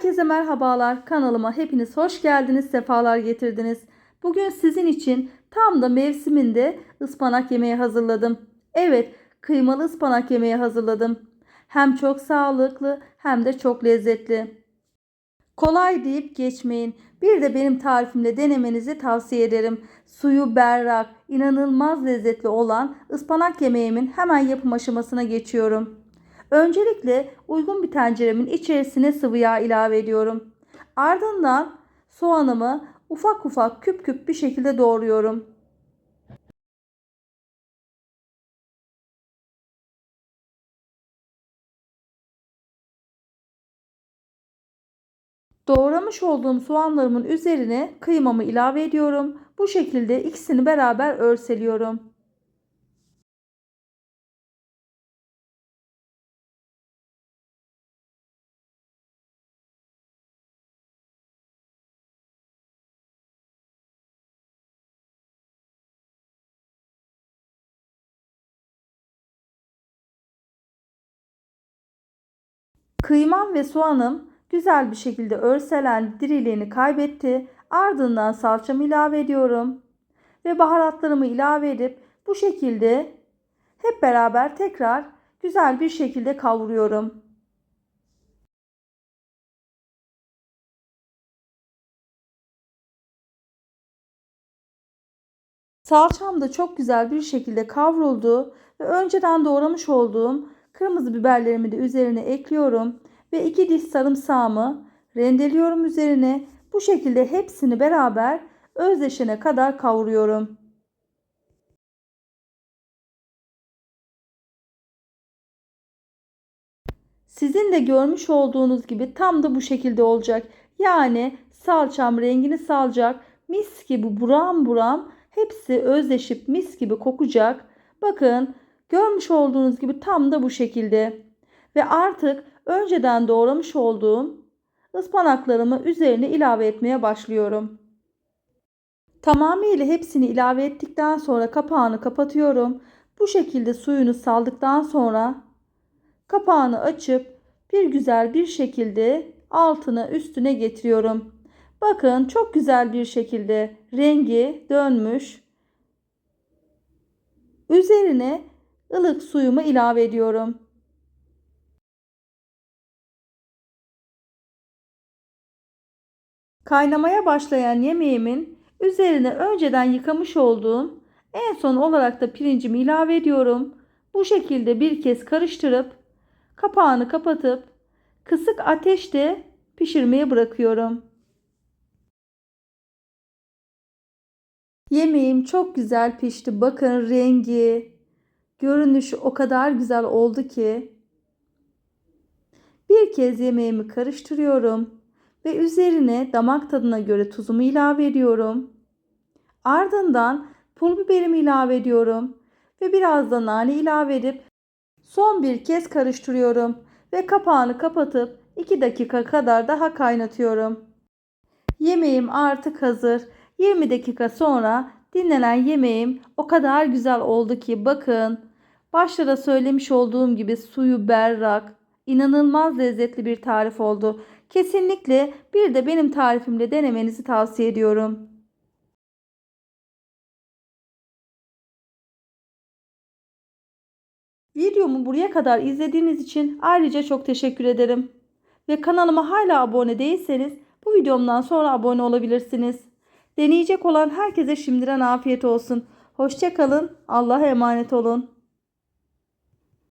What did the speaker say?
Herkese merhabalar. Kanalıma hepiniz hoş geldiniz, sefalar getirdiniz. Bugün sizin için tam da mevsiminde ıspanak yemeği hazırladım. Evet, kıymalı ıspanak yemeği hazırladım. Hem çok sağlıklı hem de çok lezzetli. Kolay deyip geçmeyin. Bir de benim tarifimle denemenizi tavsiye ederim. Suyu berrak, inanılmaz lezzetli olan ıspanak yemeğimin hemen yapım aşamasına geçiyorum. Öncelikle uygun bir tenceremin içerisine sıvı yağ ilave ediyorum. Ardından soğanımı ufak ufak küp küp bir şekilde doğruyorum. Doğramış olduğum soğanlarımın üzerine kıymamı ilave ediyorum. Bu şekilde ikisini beraber örseliyorum. Kıymam ve soğanım güzel bir şekilde örselen diriliğini kaybetti. Ardından salçamı ilave ediyorum. Ve baharatlarımı ilave edip bu şekilde hep beraber tekrar güzel bir şekilde kavuruyorum. Salçam da çok güzel bir şekilde kavruldu ve önceden doğramış olduğum kırmızı biberlerimi de üzerine ekliyorum ve iki diş sarımsağımı rendeliyorum üzerine. Bu şekilde hepsini beraber özleşene kadar kavuruyorum. Sizin de görmüş olduğunuz gibi tam da bu şekilde olacak. Yani salçam rengini salacak. Mis gibi buram buram hepsi özleşip mis gibi kokacak. Bakın görmüş olduğunuz gibi tam da bu şekilde. Ve artık önceden doğramış olduğum ıspanaklarımı üzerine ilave etmeye başlıyorum. Tamamıyla hepsini ilave ettikten sonra kapağını kapatıyorum. Bu şekilde suyunu saldıktan sonra kapağını açıp bir güzel bir şekilde altına üstüne getiriyorum. Bakın çok güzel bir şekilde rengi dönmüş. Üzerine ılık suyumu ilave ediyorum. Kaynamaya başlayan yemeğimin üzerine önceden yıkamış olduğum en son olarak da pirincimi ilave ediyorum. Bu şekilde bir kez karıştırıp kapağını kapatıp kısık ateşte pişirmeye bırakıyorum. Yemeğim çok güzel pişti. Bakın rengi, görünüşü o kadar güzel oldu ki. Bir kez yemeğimi karıştırıyorum ve üzerine damak tadına göre tuzumu ilave ediyorum. Ardından pul biberimi ilave ediyorum ve biraz da nane ilave edip son bir kez karıştırıyorum ve kapağını kapatıp 2 dakika kadar daha kaynatıyorum. Yemeğim artık hazır. 20 dakika sonra dinlenen yemeğim o kadar güzel oldu ki bakın. Başta da söylemiş olduğum gibi suyu berrak, inanılmaz lezzetli bir tarif oldu. Kesinlikle bir de benim tarifimle denemenizi tavsiye ediyorum. Videomu buraya kadar izlediğiniz için ayrıca çok teşekkür ederim. Ve kanalıma hala abone değilseniz bu videomdan sonra abone olabilirsiniz. Deneyecek olan herkese şimdiden afiyet olsun. Hoşçakalın. Allah'a emanet olun.